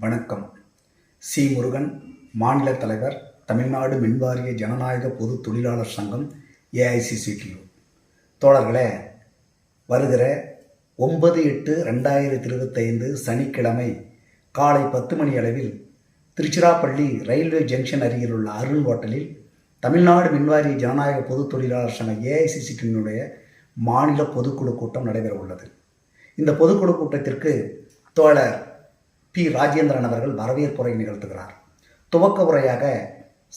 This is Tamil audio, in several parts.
வணக்கம். சி. முருகன் மாநில தலைவர் தமிழ்நாடு மின்வாரிய ஜனநாயக பொது தொழிலாளர் சங்கம் ஏஐசிசிடியு தோழர்களே வருகிற ஒன்பது எட்டு ரெண்டாயிரத்தி இருபத்தைந்து சனிக்கிழமை காலை பத்து மணி அளவில் திருச்சிராப்பள்ளி ரயில்வே ஜங்ஷன் அருகில் உள்ள அருண் ஹோட்டலில் தமிழ்நாடு மின்வாரிய ஜனநாயக பொது தொழிலாளர் சங்கம் ஏஐசிசிடியினுடைய மாநில பொதுக்குழு கூட்டம் நடைபெற உள்ளது. இந்த பொதுக்குழு கூட்டத்திற்கு தோழர் பி. ராஜேந்திரன் அவர்கள் வரவேற்புரை நிகழ்த்துகிறார். துவக்க உரையாக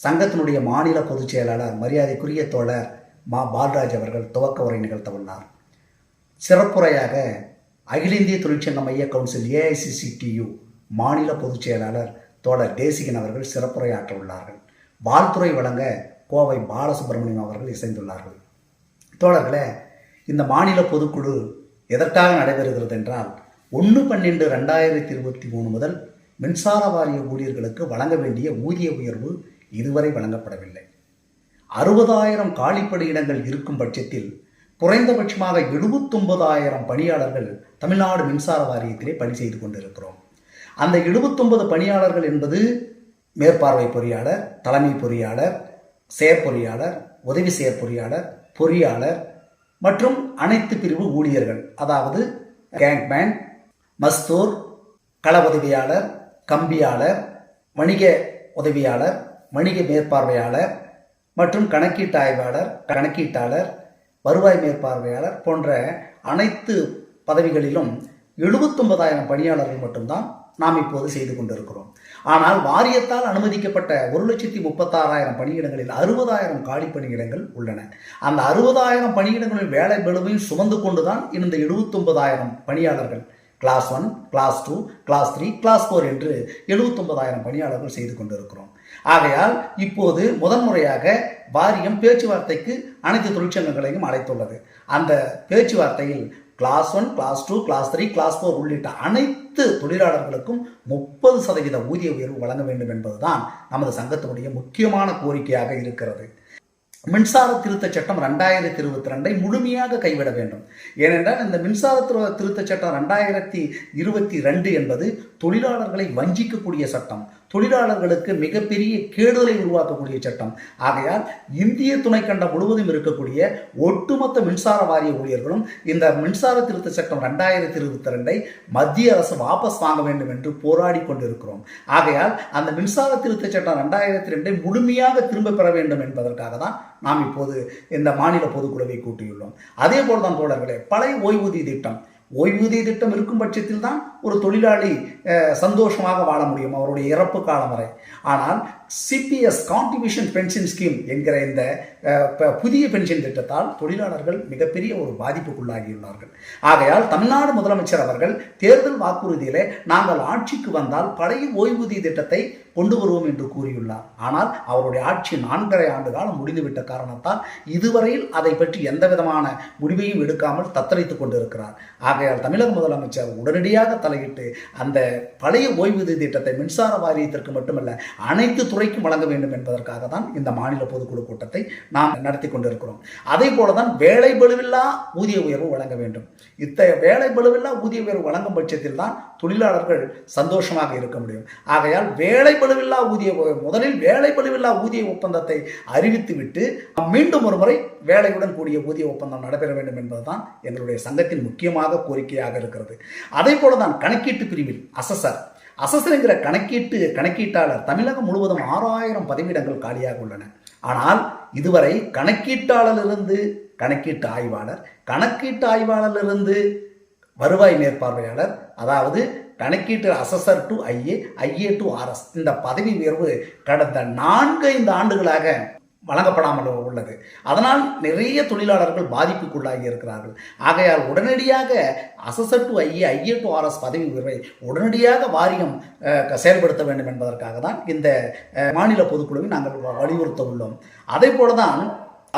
சங்கத்தினுடைய மாநில பொதுச் செயலாளர் மரியாதைக்குரிய தோழர் மா. பால்ராஜ் அவர்கள் துவக்க உரை நிகழ்த்த உள்ளார். சிறப்புரையாக அகில இந்திய தொழிற்சங்க மைய கவுன்சில் ஏஐசிசிடியு மாநில பொதுச் செயலாளர் தோழர் தேசிகன் அவர்கள் சிறப்புரையாற்ற உள்ளார்கள். வாழ்த்துறை வழங்க கோவை பாலசுப்ரமணியம் அவர்கள் இசைந்துள்ளார்கள். தோழர்களே இந்த மாநில பொதுக்குழு எதற்காக நடைபெறுகிறது என்றால் ஒன்று பன்னெண்டு ரெண்டாயிரத்தி இருபத்தி மூணு முதல் மின்சார வாரிய ஊழியர்களுக்கு வழங்க வேண்டிய ஊதிய உயர்வு இதுவரை வழங்கப்படவில்லை. அறுபதாயிரம் காலிப்பணியிடங்கள் இருக்கும் பட்சத்தில் குறைந்தபட்சமாக எழுபத்தொன்பதாயிரம் பணியாளர்கள் தமிழ்நாடு மின்சார வாரியத்திலே பணி செய்து கொண்டிருக்கிறோம். அந்த எழுபத்தொன்பது பணியாளர்கள் என்பது மேற்பார்வை பொறியாளர் தலைமை பொறியாளர் செயற்பொறியாளர் உதவி செயற்பொறியாளர் பொறியாளர் மற்றும் அனைத்து பிரிவு ஊழியர்கள் அதாவது கேங்க்மேன் மஸ்தூர் கள உதவியாளர் கம்பியாளர் வணிக உதவியாளர் வணிக மேற்பார்வையாளர் மற்றும் கணக்கீட்டு ஆய்வாளர் கணக்கீட்டாளர் வருவாய் மேற்பார்வையாளர் போன்ற அனைத்து பதவிகளிலும் எழுபத்தொன்பதாயிரம் பணியாளர்கள் மட்டும்தான் நாம் இப்போது செய்து கொண்டிருக்கிறோம். ஆனால் வாரியத்தால் அனுமதிக்கப்பட்ட ஒரு லட்சத்தி முப்பத்தாறாயிரம் பணியிடங்களில் அறுபதாயிரம் காலி பணியிடங்கள் உள்ளன. அந்த அறுபதாயிரம் பணியிடங்களில் வேலை பளுவையும் சுமந்து கொண்டுதான் இந்த எழுபத்தொன்பதாயிரம் பணியாளர்கள் class one class two class three class four என்று எழுபத்தொன்பதாயிரம் பணியாளர்கள் செய்து கொண்டிருக்கிறோம். ஆகையால் இப்போது முதன்முறையாக வாரியம் பேச்சுவார்த்தைக்கு அனைத்து தொழிற்சங்கங்களையும் அழைத்துள்ளது. அந்த பேச்சுவார்த்தையில் class one class two class three class four உள்ளிட்ட அனைத்து தொழிலாளர்களுக்கும் முப்பது சதவீத ஊதிய உயர்வு வழங்க வேண்டும் என்பதுதான் நமது சங்கத்தினுடைய முக்கியமான கோரிக்கையாக இருக்கிறது. மின்சார திருத்த சட்டம் ரெண்டாயிரத்தி இருபத்தி ரெண்டை முழுமையாக கைவிட வேண்டும். ஏனென்றால் இந்த மின்சார திருத்த சட்டம் ரெண்டாயிரத்தி இருபத்தி ரெண்டு என்பது தொழிலாளர்களை வஞ்சிக்கக்கூடிய சட்டம் தொழிலாளர்களுக்கு மிகப்பெரிய கேடுதலை உருவாக்கக்கூடிய சட்டம். ஆகையால் இந்திய துணைக்கண்டம் முழுவதும் இருக்கக்கூடிய ஒட்டுமொத்த மின்சார வாரிய ஊழியர்களும் இந்த மின்சார திருத்த சட்டம் ரெண்டாயிரத்தி இருபத்தி ரெண்டை மத்திய அரசு வாபஸ் வாங்க வேண்டும் என்று போராடி கொண்டிருக்கிறோம். ஆகையால் அந்த மின்சார திருத்த சட்டம் ரெண்டாயிரத்தி ரெண்டை முழுமையாக திரும்ப பெற வேண்டும் என்பதற்காக தான் நாம் இப்போது இந்த மாநில பொதுக்குழுவை கூட்டியுள்ளோம். அதே போல்தான் தோழர்களே பழைய ஓய்வூதிய திட்டம். ஓய்வூதிய திட்டம் இருக்கும் பட்சத்தில் தான் ஒரு தொழிலாளி சந்தோஷமாக வாழ முடியும் அவருடைய இறப்பு காலம் வரை. ஆனால் சிபிஎஸ் கான்ட்ரிபியூஷன் பென்ஷன் ஸ்கீம் என்கிற இந்த புதிய பென்ஷன் திட்டத்தால் தொழிலாளர்கள் மிகப்பெரிய ஒரு பாதிப்புக்குள்ளாகியுள்ளார்கள். ஆகையால் தமிழ்நாடு முதலமைச்சர் அவர்கள் தேர்தல் வாக்குறுதியிலே நாங்கள் ஆட்சிக்கு வந்தால் பழைய ஓய்வூதிய திட்டத்தை கொண்டு வருவோம் என்று கூறியுள்ளார். ஆனால் அவருடைய ஆட்சி நான்கரை ஆண்டு காலம் முடிந்துவிட்ட காரணத்தால் இதுவரையில் அதை பற்றி எந்த விதமான முடிவையும் எடுக்காமல் தத்தளித்துக் கொண்டிருக்கிறார். ஆகையால் தமிழக முதலமைச்சர் உடனடியாக தலையிட்டு அந்த பழைய ஓய்வூதிய திட்டத்தை மின்சார வாரியத்திற்கு மட்டுமல்ல அனைத்து துறைக்கும் வழங்க வேண்டும் என்பதற்காக தான் இந்த மாநில பொதுக்குழு கூட்டத்தை நாம் நடத்தி கொண்டிருக்கிறோம். அதே போல தான் வேலை பளுவில்லா ஊதிய உயர்வு வழங்க வேண்டும். இத்தகைய வேலை பளுவில்லா ஊதிய உயர்வு வழங்கும் பட்சத்தில் தான் தொழிலாளர்கள் சந்தோஷமாக இருக்க முடியும். ஆகையால் வேலை பளுவில்லா ஊதிய முதலில் வேலை பழுவில்லா ஊதிய ஒப்பந்தத்தை அறிவித்துவிட்டு மீண்டும் ஒரு முறை வேலையுடன் கூடிய ஊதிய ஒப்பந்தம் நடைபெற வேண்டும் என்பதுதான் எங்களுடைய சங்கத்தின் முக்கியமாக கோரிக்கையாக இருக்கிறது. அதே போல தான் கணக்கீட்டு பிரிவில் அசசர் அசசர் கணக்கீட்டு கணக்கீட்டாளர் தமிழகம் முழுவதும் ஆறாயிரம் பதவியிடங்கள் காலியாக உள்ளன. ஆனால் இதுவரை கணக்கீட்டாளரிலிருந்து கணக்கீட்டு ஆய்வாளர் கணக்கீட்டு ஆய்வாளரிலிருந்து வருவாய் மேற்பார்வையாளர் அதாவது கணக்கீட்டு assessor to IA IA to RS இந்த பதவி உயர்வு கடந்த நான்கு ஐந்து ஆண்டுகளாக வழங்கப்படாமல் உள்ளது. அதனால் நிறைய தொழிலாளர்கள் பாதிப்புக்குள்ளாகி இருக்கிறார்கள். ஆகையால் உடனடியாக assessor to IA IA to RS பதவி உயர்வை உடனடியாக வாரியம் செயல்படுத்த வேண்டும் என்பதற்காக தான் இந்த மாநில பொதுக்குழுவை நாங்கள் வலியுறுத்த உள்ளோம். அதே போல தான்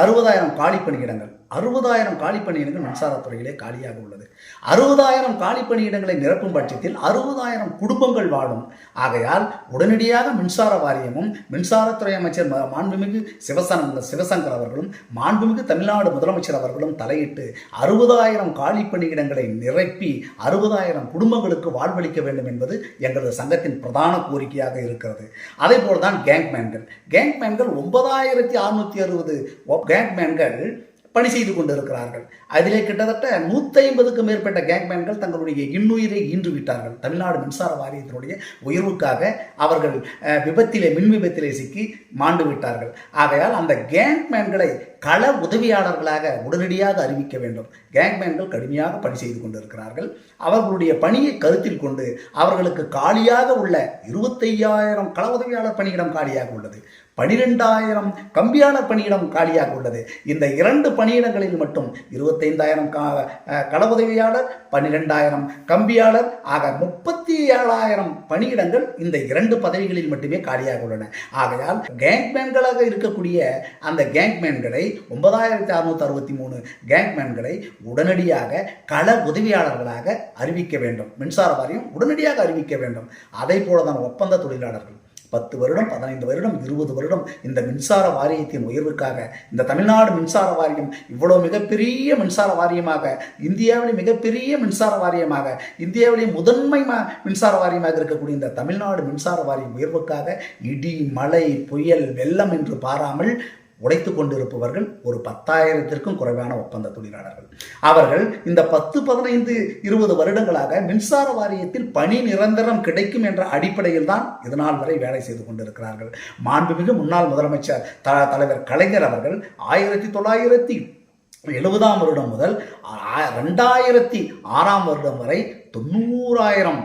அறுபதாயிரம் காலி பணியிடங்கள் அறுபதாயிரம் காலி பணியிடங்கள் மின்சாரத்துறையிலே காலியாக உள்ளது. அறுபதாயிரம் காலி பணியிடங்களை நிரப்பும் பட்சத்தில் அறுபதாயிரம் குடும்பங்கள் வாழும். ஆகையால் உடனடியாக மின்சார வாரியமும் மின்சாரத்துறை அமைச்சர் மாண்புமிகு சிவசங்க சிவசங்கர் அவர்களும் மாண்புமிகு தமிழ்நாடு முதலமைச்சர் அவர்களும் தலையிட்டு அறுபதாயிரம் காலி பணியிடங்களை நிரப்பி அறுபதாயிரம் குடும்பங்களுக்கு வாழ்வளிக்க வேண்டும் என்பது எங்களது சங்கத்தின் பிரதான கோரிக்கையாக இருக்கிறது. அதே போல்தான் கேங்க்மேன்கள் கேங்க்மேன்கள் ஒன்பதாயிரத்தி அறுநூத்தி அறுபது கேங்க்மேன்கள் பணி செய்து கொண்டிருக்கிறார்கள். அதிலே கிட்டத்தட்ட நூற்றி ஐம்பதுக்கும் மேற்பட்ட கேங்மேன்கள் தங்களுடைய இன்னுயிரை ஈன்று விட்டார்கள் தமிழ்நாடு மின்சார வாரியத்தினுடைய உயர்வுக்காக அவர்கள் விபத்திலே மின் விபத்திலே சிக்கி மாண்டு விட்டார்கள். ஆகையால் அந்த கேங்மேன்களை கள உதவியாளர்களாக உடனடியாக அறிவிக்க வேண்டும். கேங்மேன்கள் கடுமையாக பணி செய்து கொண்டிருக்கிறார்கள். அவர்களுடைய பணியை கருத்தில் கொண்டு அவர்களுக்கு காலியாக உள்ள இருபத்தையாயிரம் கள உதவியாளர் பணியிடம் காலியாக உள்ளது. பனிரெண்டாயிரம் கம்பியாளர் பணியிடம் காலியாக உள்ளது. இந்த இரண்டு பணியிடங்களில் மட்டும் இருபத்தைந்தாயிரம் கா உதவியாளர் பன்னிரெண்டாயிரம் கம்பியாளர் ஆக முப்பத்தி ஏழாயிரம் பணியிடங்கள் இந்த இரண்டு பதவிகளில் மட்டுமே காலியாக உள்ளன. ஆகையால் கேங்மேன்களாக இருக்கக்கூடிய அந்த கேங்மேன்களை ஒன்பதாயிரத்தி அறுநூத்தி அறுபத்தி மூணு கேங்மேன்களை உடனடியாக கள உதவியாளர்களாக அறிவிக்க வேண்டும். மின்சார வாரியம் உடனடியாக அறிவிக்க வேண்டும். அதே போலதான் ஒப்பந்த தொழிலாளர்கள். பத்து வருடம் பதினைந்து வருடம் இருபது வருடம் இந்த மின்சார வாரியத்தின் உயர்வுக்காக இந்த தமிழ்நாடு மின்சார வாரியம் இவ்வளவு மிகப்பெரிய மின்சார வாரியமாக இந்தியாவிலே மிகப்பெரிய மின்சார வாரியமாக இந்தியாவிலே முதன்மை மின்சார வாரியமாக இருக்கக்கூடிய இந்த தமிழ்நாடு மின்சார வாரியம் உயர்வுக்காக இடி மழை புயல் வெள்ளம் என்று பாராமல் உடைத்து கொண்டிருப்பவர்கள் ஒரு பத்தாயிரத்திற்கும் குறைவான ஒப்பந்த தொழிலாளர்கள். அவர்கள் இந்த பத்து பதினைந்து இருபது வருடங்களாக மின்சார வாரியத்தில் பணி நிரந்தரம் கிடைக்கும் என்ற அடிப்படையில் தான் இதனால் வரை வேலை செய்து கொண்டிருக்கிறார்கள். மாண்புமிகு முன்னாள் முதலமைச்சர் த தலைவர் கலைஞர் அவர்கள் ஆயிரத்தி தொள்ளாயிரத்தி எழுபதாம் வருடம் முதல் ரெண்டாயிரத்தி ஆறாம் வருடம் வரை தொண்ணூறாயிரம்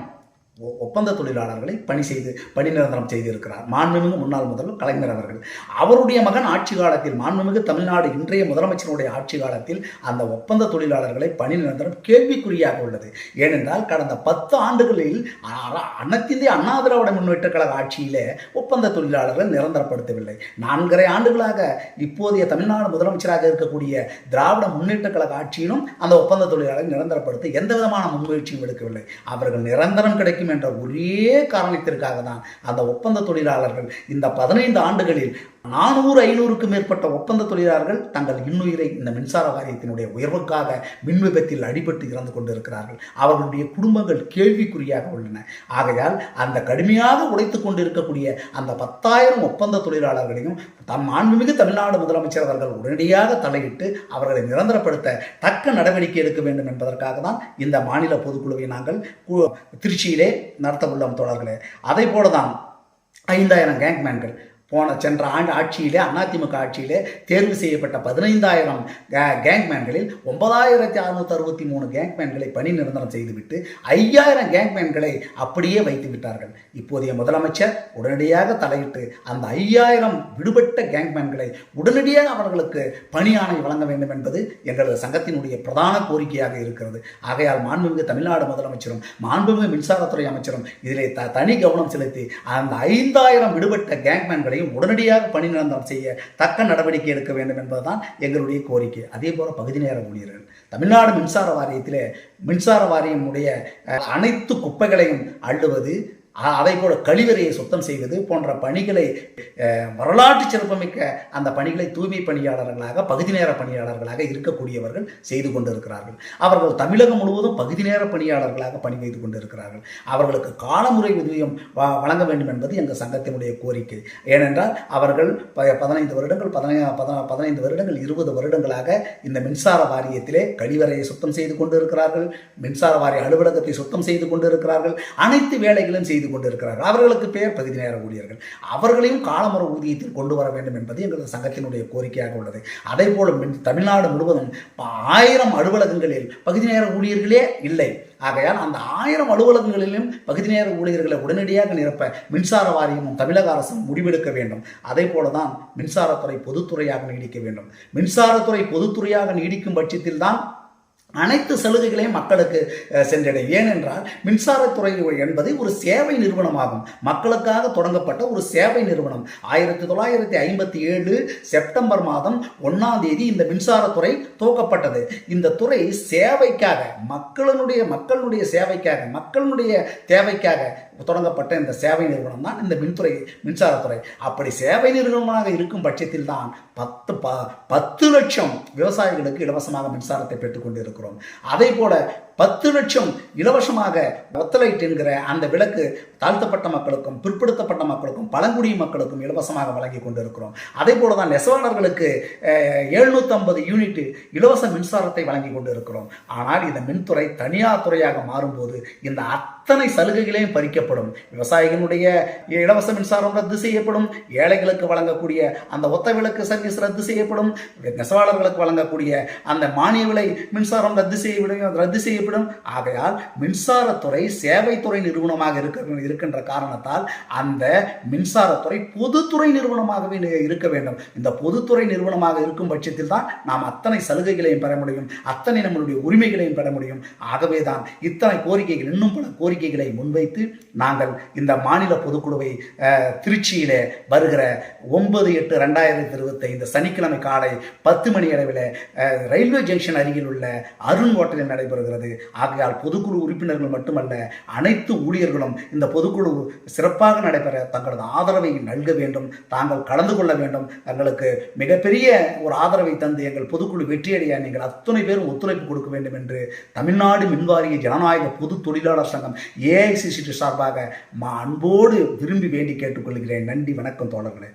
ஒப்பந்த தொழிலாளர்களை பணி செய்து பணி நிரந்தரம் செய்திருக்கிறார். மாண்புமிகு முன்னாள் முதல்வர் கலைஞர் அவர்கள். அவருடைய மகன் ஆட்சி காலத்தில் மாண்புமிகு தமிழ்நாடு இன்றைய முதலமைச்சருடைய ஆட்சி காலத்தில் அந்த ஒப்பந்த தொழிலாளர்களை பணி நிரந்தரம் கேள்விக்குறியாக உள்ளது. ஏனென்றால் கடந்த பத்து ஆண்டுகளில் அ- அண்ணா திராவிட முன்னேற்ற கழக ஆட்சியிலே ஒப்பந்த தொழிலாளர்கள் நிரந்தரப்படுத்தவில்லை. நான்கரை ஆண்டுகளாக இப்போதைய தமிழ்நாடு முதலமைச்சராக இருக்கக்கூடிய திராவிட முன்னேற்ற கழக ஆட்சியிலும் அந்த ஒப்பந்த தொழிலாளர்கள் நிரந்தரப்படுத்த எந்த விதமான முன்முயற்சியும் எடுக்கவில்லை. அவர்கள் நிரந்தரம் கிடைக்கும் என்ற ஒரே காரணத்திற்காக தான் அந்த ஒப்பந்த தொழிலாளர்கள் இந்த பதினைந்து ஆண்டுகளில் நானூறு ஐநூறுக்கு மேற்பட்ட ஒப்பந்த தொழிலாளர்கள் தங்கள் இன்னுயிரை இந்த மின்சார வாரியத்தினுடைய உயர்வுக்காக மின் விபத்தில் அடிபட்டு இறந்து கொண்டிருக்கிறார்கள். அவர்களுடைய குடும்பங்கள் கேள்விக்குறியாக உள்ளன. ஆகையால் அந்த கடுமையாக உழைத்துக் கொண்டிருக்கக்கூடிய அந்த பத்தாயிரம் ஒப்பந்த தொழிலாளர்களையும் தம் மாண்புமிகு தமிழ்நாடு முதலமைச்சர் அவர்கள் உடனடியாக தலையிட்டு அவர்களை நிரந்தரப்படுத்த தக்க நடவடிக்கை எடுக்க வேண்டும் என்பதற்காக தான் இந்த மாநில பொதுக்குழுவை நாங்கள் திருச்சியிலே நடத்த உள்ளோம் தொடர்களே அதை போல தான் ஐந்தாயிரம் கேங்க்மேன்கள் போன சென்ற ஆண்டு ஆட்சியிலே அதிமுக ஆட்சியிலே தேர்வு செய்யப்பட்ட பதினைந்தாயிரம் கேங்மேன்களில் ஒன்பதாயிரத்தி அறுநூத்தி அறுபத்தி மூணு கேங்மேன்களை பணி நிரந்தரம் செய்துவிட்டு ஐயாயிரம் கேங்மேன்களை அப்படியே வைத்து விட்டார்கள். இப்போதைய முதலமைச்சர் உடனடியாக தலையிட்டு அந்த ஐயாயிரம் விடுபட்ட கேங்மேன்களை உடனடியாக அவர்களுக்கு பணி ஆணை வழங்க வேண்டும் என்பது எங்களது சங்கத்தினுடைய பிரதான கோரிக்கையாக இருக்கிறது. ஆகையால் மாண்புமிகு தமிழ்நாடு முதலமைச்சரும் மாண்புமிகு மின்சாரத்துறை அமைச்சரும் இதிலே த தனி கவனம் செலுத்தி அந்த ஐந்தாயிரம் விடுபட்ட கேங்மேன்களையும் உடனடியாக பணி நிரந்தரம் செய்ய தக்க நடவடிக்கை எடுக்க வேண்டும் என்பதுதான் எங்களுடைய கோரிக்கை. அதே போல பகுதி நேர ஊழியர்கள். தமிழ்நாடு மின்சார வாரியத்தில் மின்சார வாரியமுடைய அனைத்து குப்பைகளையும் அள்ளுவது அதை போல கழிவறையை சுத்தம் செய்வது போன்ற பணிகளை வரலாற்று சிறப்புமிக்க அந்த பணிகளை தூய்மை பணியாளர்களாக பகுதி நேர பணியாளர்களாக இருக்கக்கூடியவர்கள் செய்து கொண்டிருக்கிறார்கள். அவர்கள் தமிழகம் முழுவதும் பகுதி நேர பணியாளர்களாக பணி செய்து கொண்டிருக்கிறார்கள். அவர்களுக்கு காலமுறை ஊதியம் வ- வழங்க வேண்டும் என்பது எங்கள் சங்கத்தினுடைய கோரிக்கை. ஏனென்றால் அவர்கள் ப- பதினைந்து வருடங்கள் பத- பதினைந்து வருடங்கள் இருபது வருடங்களாக இந்த மின்சார வாரியத்திலே கழிவறையை சுத்தம் செய்து கொண்டிருக்கிறார்கள். மின்சார வாரிய அலுவலகத்தை சுத்தம் செய்து கொண்டிருக்கிறார்கள். அனைத்து வேலைகளும் செய்து கொண்டிருக்கிறார்கள். அவர்களுக்கு பெயர் பகுதி நேர ஊழியர்கள். அவர்களையும் காலமுறை ஊதியத்தில் கொண்டு வர வேண்டும் என்பது எங்களது சங்கத்தினுடைய கோரிக்கையாக உள்ளது. அதே போல தமிழ்நாடு முழுவதும் ஆயிரம் அலுவலகங்களில் பகுதி நேர ஊழியர்களே இல்லை. ஆகையால் அந்த ஆயிரம் அலுவலகங்களிலும் பகுதி நேர ஊழியர்களை உடனடியாக நிரப்ப மின்சார வாரியமும் தமிழக அரசும் முடிவெடுக்க வேண்டும். அதே போலதான் மின்சாரத்துறை பொதுத்துறையாக நீடிக்க வேண்டும். மின்சாரத்துறை பொதுத்துறையாக நீடிக்கும் பட்சத்தில் தான் அனைத்து சலுகைகளையும் மக்களுக்கு அஹ், சென்றடையும் ஏனென்றால் மின்சாரத்துறை என்பது ஒரு சேவை நிறுவனமாகும். மக்களுக்காக தொடங்கப்பட்ட ஒரு சேவை நிறுவனம். ஆயிரத்தி தொள்ளாயிரத்தி ஐம்பத்தி ஏழு செப்டம்பர் மாதம் ஒன்னாம் தேதி இந்த மின்சாரத்துறை துவக்கப்பட்டது. இந்த துறை சேவைக்காக மக்களினுடைய மக்களுடைய சேவைக்காக மக்களுடைய தேவைக்காக தொடங்கப்பட்ட இந்த சேவை நிறுவனம் தான் இந்த மின்துறை மின்சாரத்துறை. அப்படி சேவை நிறுவனமாக இருக்கும் பட்சத்தில் தான் பத்து ப பத்து லட்சம் விவசாயிகளுக்கு இலவசமாக மின்சாரத்தை பெற்றுக்கொண்டு இருக்கிறோம் அதே போல பத்து லட்சம் இலவசமாக ஒத்தலைட் என்கிற அந்த விளக்கு தாழ்த்தப்பட்ட மக்களுக்கும் பிற்படுத்தப்பட்ட மக்களுக்கும் பழங்குடி மக்களுக்கும் இலவசமாக வழங்கி கொண்டிருக்கிறோம். அதே போல தான் நெசவாளர்களுக்கு எழுநூற்றம்பது யூனிட் இலவச மின்சாரத்தை வழங்கி கொண்டிருக்கிறோம். ஆனால் இந்த மின்துறை தனியார் துறையாக மாறும்போது இந்த அத்தனை சலுகைகளையும் பறிக்கப்படும். விவசாயிகளுடைய இலவச மின்சாரம் ரத்து செய்யப்படும். ஏழைகளுக்கு வழங்கக்கூடிய அந்த ஒத்த விளக்கு சர்வீஸ் ரத்து செய்யப்படும். நெசவாளர்களுக்கு வழங்கக்கூடிய அந்த மானிய விலை மின்சாரம் ரத்து செய்ய ரத்து செய்யப்படும். ஆகையால் மின்சாரத்துறை சேவைத்துறை நிறுவனமாக இருக்க இருக்கின்ற காரணத்தால் அந்த மின்சாரத்துறை பொதுத்துறை நிறுவனமாகவே இருக்க வேண்டும். இந்த பொதுத்துறை நிறுவனமாக இருக்கும் பட்சத்தில் தான் நாம் அத்தனை சலுகைகளையும் பெற முடியும். அத்தனை நம்மளுடைய உரிமைகளையும் பெற முடியும். ஆகவே தான் இத்தனை கோரிக்கைகள் இன்னும் பல கோரிக்கைகளை முன்வைத்து நாங்கள் இந்த மாநில பொதுக்குழுவை அஹ், வருகிற ஒன்பது எட்டு ரெண்டாயிரத்தி இருபத்தைந்து சனிக்கிழமை காலை பத்து மணி அளவில் ரயில்வே ஜங்ஷன் அருகில் உள்ள அருண் ஹோட்டலில் நடைபெறுகிறது. ஆகையால் பொதுக்குழு உறுப்பினர்கள் மட்டுமல்ல அனைத்து ஊழியர்களும் இந்த பொதுக்குழு சிறப்பாக நடைபெற தங்களது ஆதரவை நல்க வேண்டும் தாங்கள் கலந்து கொள்ள வேண்டும். தங்களுக்கு மிகப்பெரிய ஒரு ஆதரவை தந்து எங்கள் பொதுக்குழு வெற்றியடைய நீங்கள் அத்தனை பேரும் ஒத்துழைப்பு கொடுக்க வேண்டும் என்று தமிழ்நாடு மின்வாரிய ஜனநாயக பொது தொழிலாளர் சங்கம் ஏஐசிசி சார்பாக மா அன்போடு விரும்பி வேண்டி கேட்டுக்கொள்கிறேன். நன்றி வணக்கம் தோழர்களே.